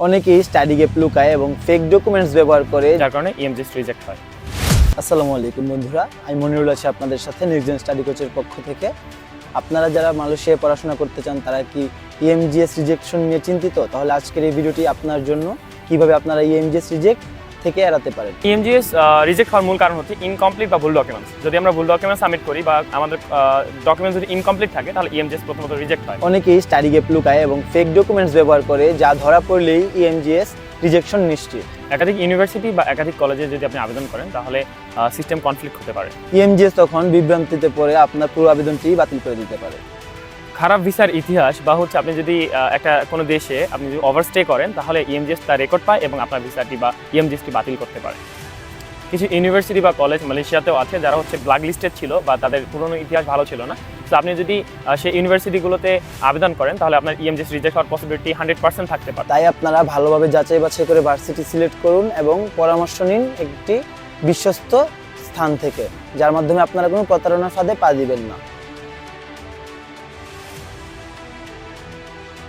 অনেকেই স্টাডি গেপ লুকায় এবং ফেক ডকুমেন্টস ব্যবহার করে যার কারণে E ইএমজিএস রিজেক্ট হয়। আসসালামু আলাইকুম বন্ধুরা আমি মনিরুল আছি আপনাদের সাথে নিউজিল্যান্ড স্টাডি কোচের পক্ষ থেকে। আপনারা যারা মালয়েশিয়ায় পড়াশোনা করতে চান তারা কি E ইএমজিএস রিজেকশন নিয়ে চিন্তিত? তাহলে আজকের এই ভিডিওটি আপনার জন্য। কীভাবে আপনারা E ইএমজিএস রিজেক্ট থেকে এড়াতে পারেন। ইএমজিএস রিজেক্ট হওয়ার মূল কারণ হচ্ছে ইনকমপ্লিট বা ভুল ডকুমেন্টস যদি আমরা ভুল ডকুমেন্ট সাবমিট করি বা আমাদের ডকুমেন্টস যদি ইনকমপ্লিট থাকে তাহলে E ইএমজিএস প্রথমত রিজেক্ট হয়। অনেকেই স্টাডি গেপ লুকায় এবং ফেক ডকুমেন্টস ব্যবহার করে যা ধরা পড়লেই E ইএমজিএস রিজেকশন নিশ্চিত। একাধিক ইউনিভার্সিটি বা একাধিক কলেজে যদি আপনি আবেদন করেন তাহলে সিস্টেম কনফ্লিক্ট হতে পারে। ইএমজিএস তখন বিভ্রান্তিতে পড়ে আপনার পুরো আবেদনটি বাতিল করে দিতে পারে। খারাপ ভিসার ইতিহাস বা হচ্ছে আপনি যদি একটা কোনো দেশে আপনি যদি ওভারস্টে করেন, তাহলে E ইএমজিএস তার রেকর্ড পায় এবং আপনার ভিসাটি বা E ইএমজিএসটি বাতিল করতে পারে। কিছু ইউনিভার্সিটি বা কলেজ মালয়েশিয়াতেও আছে যারা হচ্ছে ব্ল্যাক লিস্টেড ছিল বা তাদের পুরনো ইতিহাস ভালো ছিল না। তো আপনি যদি সেই ইউনিভার্সিটিগুলোতে আবেদন করেন, তাহলে আপনার E ইএমজিএস রিজেক্ট হওয়ার পসিবিলিটি হান্ড্রেড পার্সেন্ট থাকতে পারে। তাই আপনারা ভালোভাবে যাচাই বাছাই করে ভার্সিটি সিলেক্ট করুন এবং পরামর্শ নিন একটি বিশ্বস্ত স্থান থেকে, যার মাধ্যমে আপনারা কোনো প্রতারণার ফাঁদে পা দিবেন না।